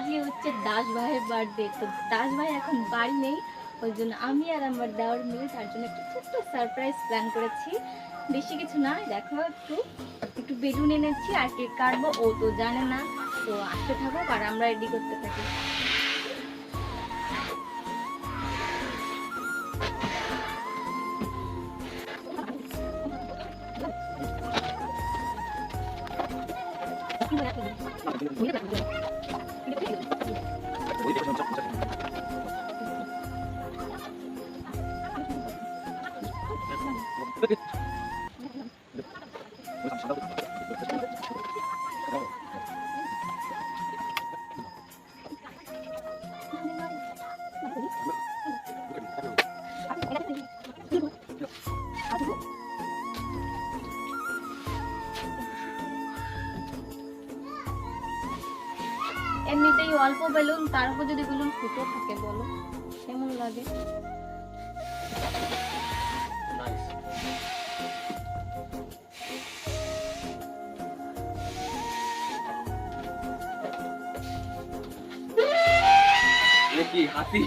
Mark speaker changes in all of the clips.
Speaker 1: আজকে হচ্ছে দাস ভাইয়ের বার্থডে তো দাস ভাই এখন বাড়ি নেই, ওই জন্য আমি আর আমার দেওয়ার মিলে তার জন্য একটা ছোট্ট সারপ্রাইজ প্ল্যান করেছি। বেশি কিছু না, দেখো একটু একটু বেলুন এনেছি, আর কেক কাটবো, ও তো জানে না। তো আসতে থাকুক আর আমরা রেডি করতে থাকি। এমনিতেই অল্প বেলুন তার উপর যদি বেলুন ফুটো থাকে বলো। কেমন লাগে?
Speaker 2: হাতি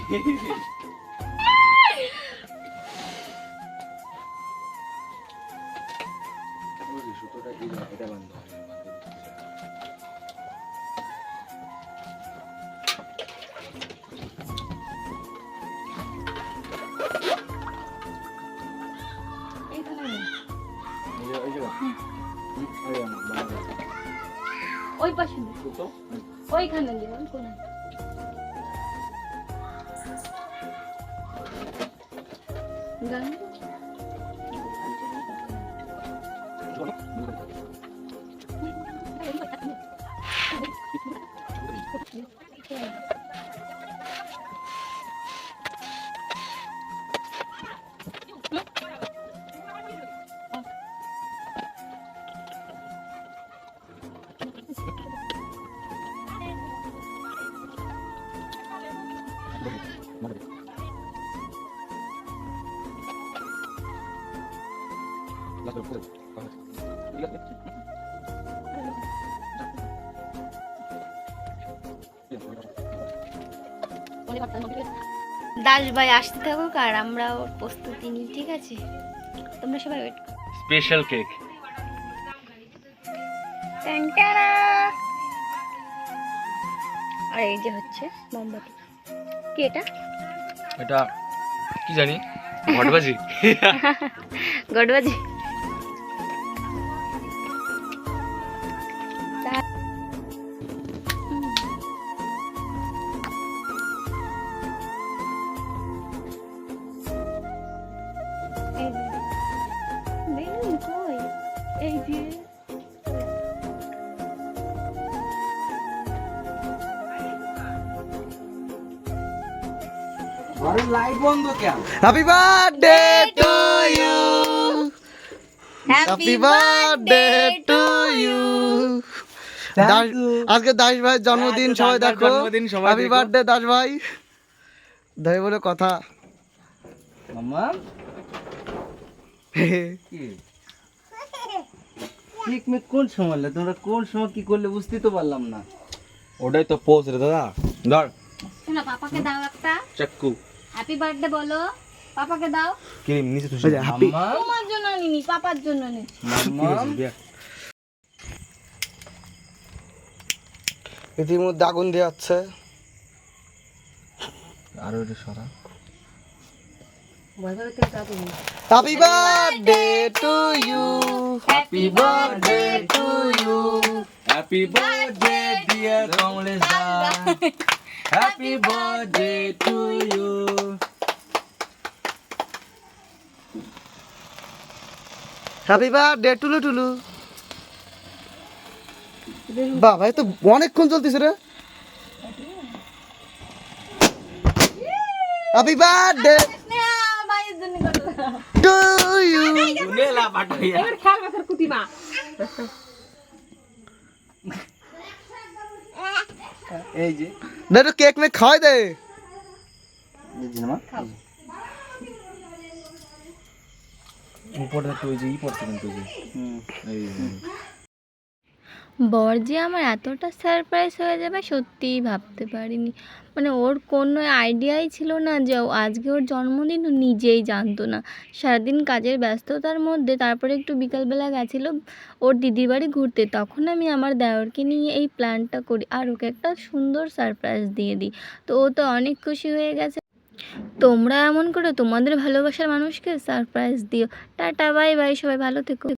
Speaker 1: ওই পাশে। ওইখানে দিও Ganda. Thank you. দাস ভাই আসতে থাকুক আর আমরা ওর প্রস্তুতি নিই ঠিক আছে? তোমরা সবাই ওয়েট
Speaker 2: স্পেশাল কেক
Speaker 1: আর এই যে হচ্ছে মোমবাতি। কি এটা?
Speaker 2: এটা কি জানি? ঘটবাজি
Speaker 1: গড়বাজি।
Speaker 3: Happy birthday to you happy birthday to you আজকে দাস ভাই জন্মদিন সবাই
Speaker 2: ভাইয়ের
Speaker 3: দেখো।
Speaker 2: জন্মদিন, সবাই
Speaker 3: হ্যাপি। বার্থডে দাস ভাই। দাই বলে কথা।
Speaker 2: মাম্মা? কি? কেক মে কোন সময় লে? তোমরা কোন সময় কি করলে বুঝতেই তো পারলাম না। ওটাই তো পোজ রে দাদা। ধর।
Speaker 1: শোনো পাপাকে দাও একটা।
Speaker 2: চাক্কু।
Speaker 1: হ্যাপি বার্থডে বলো। পাপাকে দাও।
Speaker 2: ক্রিম নিচে তুই
Speaker 3: happy-
Speaker 2: মাম্মা?
Speaker 1: তোমার জন্য নিনি পাপার জন্য নি।
Speaker 3: ইতিমধ্যে আগুন দিয়ে যাচ্ছে।
Speaker 2: আরও এটা সরা।
Speaker 3: Happy birthday to you
Speaker 1: happy birthday
Speaker 2: to you happy birthday dear Kamlesh happy birthday to you
Speaker 3: happy birthday Tulu Tulu. বাবা এ তো অনেকক্ষণ চলতেছে রে। হ্যাপি বার্থডে
Speaker 1: ভাইয়ের জন্য করলাম
Speaker 3: টু ইউ
Speaker 2: দুনেলা পাঠাইয়া এই যে।
Speaker 3: না একটু কেক মেক খাওয়াই দে।
Speaker 2: উপরে তো ওই যে ই পড়ছে কিন্তু এই
Speaker 1: বর যে আমার এতটা সারপ্রাইজ হয়ে যাবে সত্যিই ভাবতে পারিনি। মানে ওর কোনো আইডিয়াই ছিল না যে আজকে ওর জন্মদিন ও নিজেই জানতো না। সারাদিন কাজের ব্যস্ততার মধ্যে তারপরে একটু বিকালবেলা গেছিল ওর দিদির বাড়ি ঘুরতে। তখন আমি আমার দেওরকে নিয়ে এই প্ল্যানটা করি আর ওকে একটা সুন্দর সারপ্রাইজ দিয়ে দিই। তো ও তো অনেক খুশি হয়ে গেছে। তোমরা এমন করে, তোমাদের ভালোবাসার মানুষকে সারপ্রাইজ দিও। টাটা বাই বাই সবাই ভালো থেকো।